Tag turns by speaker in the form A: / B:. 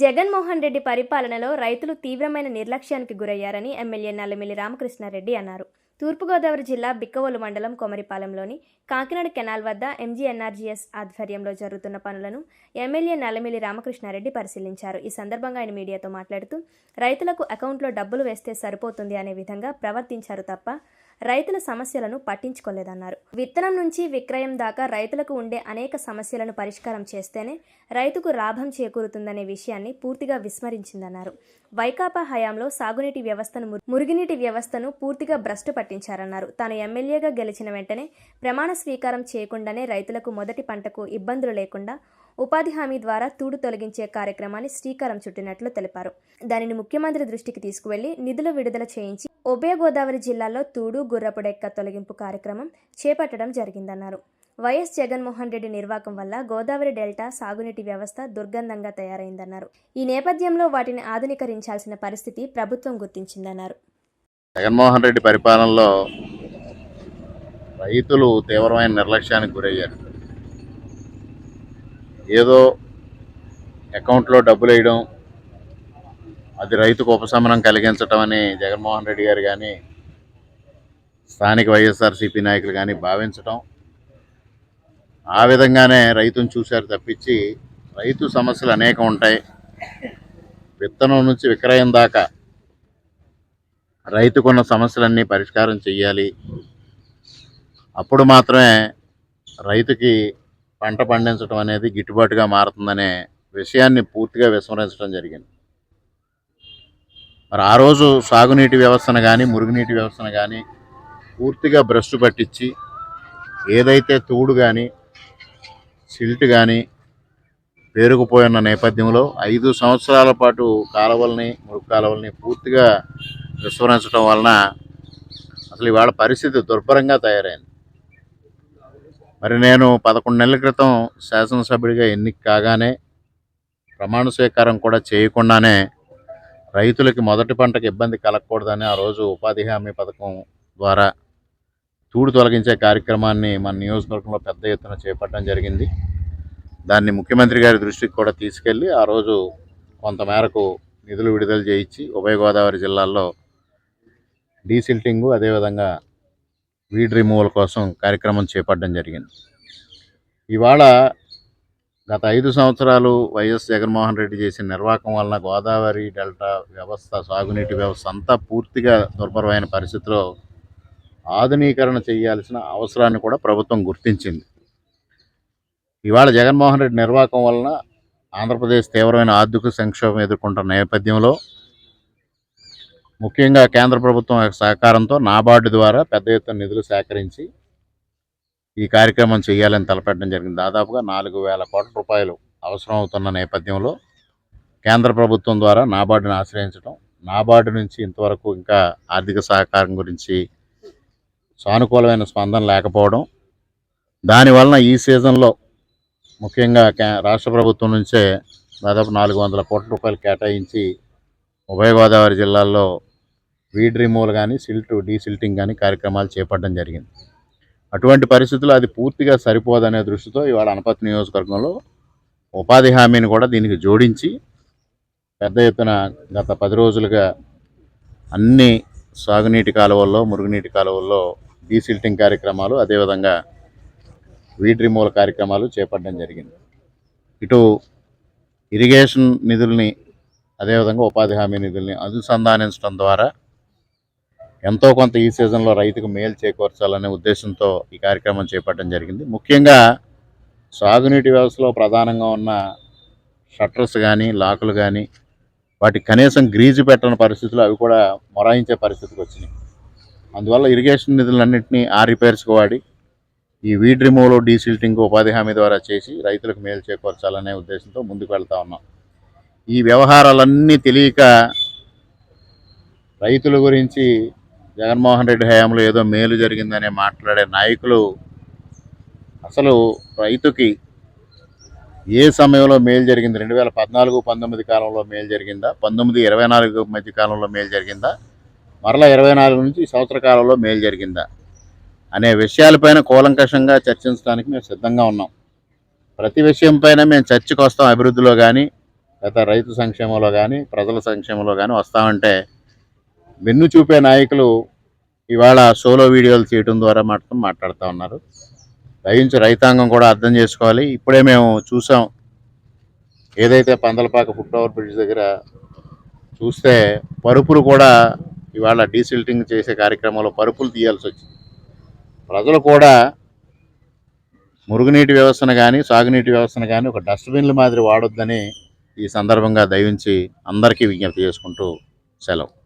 A: జగన్మోహన్ రెడ్డి పరిపాలనలో రైతులు తీవ్రమైన నిర్లక్ష్యానికి గురయ్యారని ఎమ్మెల్యే నల్లమిల్లి రామకృష్ణారెడ్డి అన్నారు. తూర్పుగోదావరి జిల్లా బిక్కవోలు మండలం కొమరిపాలెంలోని కాకినాడ కెనాల్ వద్ద ఎంజీఎన్ఆర్జీఎస్ ఆధ్వర్యంలో జరుగుతున్న పనులను ఎమ్మెల్యే నల్లమిల్లి రామకృష్ణారెడ్డి పరిశీలించారు. ఈ సందర్భంగా ఆయన మీడియాతో మాట్లాడుతూ రైతులకు అకౌంట్లో డబ్బులు వేస్తే సరిపోతుంది అనే విధంగా ప్రవర్తించారు తప్ప రైతుల సమస్యలను పట్టించుకోలేదన్నారు. విత్తనం నుంచి విక్రయం దాకా రైతులకు ఉండే అనేక సమస్యలను పరిష్కారం చేస్తేనే రైతుకు లాభం చేకూరుతుందనే విషయాన్ని పూర్తిగా విస్మరించిందన్నారు. వైకాపా హయాంలో సాగునీటి వ్యవస్థను మురుగునీటి వ్యవస్థను పూర్తిగా భ్రష్టు పట్టించారన్నారు తాను ఎమ్మెల్యేగా గెలిచిన వెంటనే ప్రమాణ స్వీకారం చేయకుండానే రైతులకు మొదటి పంటకు ఇబ్బందులు లేకుండా ఉపాధి హామీ ద్వారా తూడు తొలగించే కార్యక్రమాన్ని శ్రీకారం చుట్టినట్లు తెలిపారు. దానిని ముఖ్యమంత్రి దృష్టికి తీసుకువెళ్ళి నిధులు విడుదల చేయించి ఉభయ గోదావరి జిల్లాలో తూడు గుర్రపుడెక్క తొలగింపు కార్యక్రమం చేపట్టడం జరిగిందన్నారు. వైఎస్ జగన్మోహన్ రెడ్డి నిర్వాకం వల్ల గోదావరి డెల్టా సాగునీటి వ్యవస్థ దుర్గంధంగా తయారైందన్నారు. ఈ నేపథ్యంలో వాటిని ఆధునీకరించాల్సిన పరిస్థితి ప్రభుత్వం గుర్తించిందన్నారు.
B: జగన్మోహన్ రెడ్డి పరిపాలనలో రైతులు తీవ్రమైన నిర్లక్ష్యానికి గురయ్యారు. ఏదో అకౌంట్లో డబ్బులు వేయడం అది రైతుకు ఉపశమనం కలిగించటం అని జగన్మోహన్ రెడ్డి గారు కానీ స్థానిక వైఎస్ఆర్సీపీ నాయకులు కానీ భావించటం ఆ విధంగానే రైతును చూశారు తప్పించి రైతు సమస్యలు అనేకం ఉంటాయి. విత్తనం నుంచి విక్రయం దాకా రైతుకున్న సమస్యలన్నీ పరిష్కారం చెయ్యాలి. అప్పుడు మాత్రమే రైతుకి పంట పండించడం అనేది గిట్టుబాటుగా మారుతుందనే విషయాన్ని పూర్తిగా విస్మరించడం జరిగింది. మరి ఆ రోజు సాగునీటి వ్యవస్థను కానీ మురుగునీటి వ్యవస్థను కానీ పూర్తిగా భ్రష్టు పట్టించి ఏదైతే తూడు కానీ సిల్ట్ కానీ పేరుకుపోయిన నేపథ్యంలో ఐదు సంవత్సరాల పాటు కాలువల్ని మురుగు కాలువల్ని పూర్తిగా విస్మరించడం వలన అసలు ఇవాళ పరిస్థితి దుర్భరంగా తయారైంది. మరి నేను పదకొండు నెలల క్రితం శాసనసభ్యుడిగా ఎన్నిక కాగానే ప్రమాణ స్వీకారం కూడా చేయకుండానే రైతులకి మొదటి పంటకు ఇబ్బంది కలగకూడదని ఆ రోజు ఉపాధి హామీ పథకం ద్వారా తూడు తొలగించే కార్యక్రమాన్ని మన నియోజకవర్గంలో పెద్ద ఎత్తున చేపట్టడం జరిగింది. దాన్ని ముఖ్యమంత్రి గారి దృష్టికి కూడా తీసుకెళ్ళి ఆ రోజు కొంతమేరకు నిధులు విడుదల చేయించి ఉభయ గోదావరి జిల్లాల్లో డీసిల్టింగ్ అదేవిధంగా వీడ్ రిమూవల్ కోసం కార్యక్రమం చేపట్టడం జరిగింది. ఇవాళ గత ఐదు సంవత్సరాలు వైఎస్ జగన్మోహన్ రెడ్డి చేసిన నిర్వాహకం వలన గోదావరి డెల్టా వ్యవస్థ సాగునీటి వ్యవస్థ అంతా పూర్తిగా దుర్భరమైన పరిస్థితిలో ఆధునీకరణ చేయాల్సిన అవసరాన్ని కూడా ప్రభుత్వం గుర్తించింది. ఇవాళ జగన్మోహన్ రెడ్డి నిర్వాహకం వలన ఆంధ్రప్రదేశ్ తీవ్రమైన ఆర్థిక సంక్షోభం ఎదుర్కొంటున్న నేపథ్యంలో ముఖ్యంగా కేంద్ర ప్రభుత్వం యొక్క సహకారంతో నాబార్డు ద్వారా పెద్ద ఎత్తున నిధులు సేకరించి ఈ కార్యక్రమం చేయాలని తలపెట్టడం జరిగింది. దాదాపుగా నాలుగు వేల కోట్ల రూపాయలు అవసరం అవుతున్న నేపథ్యంలో కేంద్ర ప్రభుత్వం ద్వారా నాబార్డును ఆశ్రయించడం నాబార్డు నుంచి ఇంతవరకు ఇంకా ఆర్థిక సహకారం గురించి సానుకూలమైన స్పందన లేకపోవడం దానివలన ఈ సీజన్లో ముఖ్యంగా కే- రాష్ట్ర ప్రభుత్వం నుంచే దాదాపు నాలుగు వందల కోట్ల రూపాయలు కేటాయించి ఉభయ గోదావరి జిల్లాల్లో వీడ్ రిమూవల్ కానీ సిల్ట్ డీసిల్టింగ్ కానీ కార్యక్రమాలు చేపట్టడం జరిగింది. అటువంటి పరిస్థితుల్లో అది పూర్తిగా సరిపోదనే దృష్టితో ఇవాళ అనపతి నియోజకవర్గంలో ఉపాధి హామీని కూడా దీనికి జోడించి పెద్ద ఎత్తున గత పది రోజులుగా అన్ని సాగునీటి కాలువల్లో మురుగునీటి కాలువల్లో డీసిల్టింగ్ కార్యక్రమాలు అదేవిధంగా వీడ్ రిమూవల్ కార్యక్రమాలు చేపట్టడం జరిగింది. ఇటు ఇరిగేషన్ నిధుల్ని అదేవిధంగా ఉపాధి హామీ నిధుల్ని అనుసంధానించడం ద్వారా ఎంతో కొంత ఈ సీజన్లో రైతుకు మేలు చేకూర్చాలనే ఉద్దేశంతో ఈ కార్యక్రమం చేపట్టడం జరిగింది. ముఖ్యంగా సాగునీటి వ్యవస్థలో ప్రధానంగా ఉన్న షట్టర్స్ కానీ లాకులు కానీ వాటి కనీసం గ్రీజు పెట్టని పరిస్థితులు అవి కూడా మొరాయించే పరిస్థితికి వచ్చినాయి. అందువల్ల ఇరిగేషన్ నిధులన్నింటినీ ఆ రిపేర్స్కి వాడి ఈ వీడ్ రిమూవల్ డీసిల్టింగ్ ఉపాధి హామీ ద్వారా చేసి రైతులకు మేలు చేకూర్చాలనే ఉద్దేశంతో ముందుకు వెళ్తా ఉన్నాం. ఈ వ్యవహారాలన్నీ తెలియక రైతుల గురించి జగన్మోహన్ రెడ్డి హయాంలో ఏదో మేలు జరిగిందనే మాట్లాడే నాయకులు అసలు రైతుకి ఏ సమయంలో మేలు జరిగింది? రెండు వేల పద్నాలుగు పంతొమ్మిది కాలంలో మేలు జరిగిందా? పంతొమ్మిది ఇరవై నాలుగు మధ్య కాలంలో మేలు జరిగిందా? మరలా ఇరవై నాలుగు నుంచి సంవత్సర కాలంలో మేలు జరిగిందా? అనే విషయాలపైన కూలంకషంగా చర్చించడానికి మేము సిద్ధంగా ఉన్నాం. ప్రతి విషయంపైన మేము చర్చకు వస్తాం అభివృద్ధిలో కానీ లేదా రైతు సంక్షేమంలో కానీ ప్రజల సంక్షేమంలో కానీ వస్తామంటే వెన్ను చూపే నాయకులు ఇవాళ సోలో వీడియోలు చేయడం ద్వారా మాత్రం మాట్లాడుతూ ఉన్నారు. దయించి రైతాంగం కూడా అర్థం చేసుకోవాలి. ఇప్పుడే మేము చూసాం. ఏదైతే పందలపాక ఫుట్ ఓవర్ బ్రిడ్జ్ దగ్గర చూస్తే పరుపులు కూడా ఇవాళ డీసిల్టింగ్ చేసే కార్యక్రమంలో పరుపులు తీయాల్సి వచ్చింది. ప్రజలు కూడా మురుగునీటి వ్యవస్థను కానీ సాగునీటి వ్యవస్థను కానీ ఒక డస్ట్బిన్ల మాదిరి వాడొద్దని ఈ సందర్భంగా దయించి అందరికీ విజ్ఞప్తి చేసుకుంటూ సెలవు.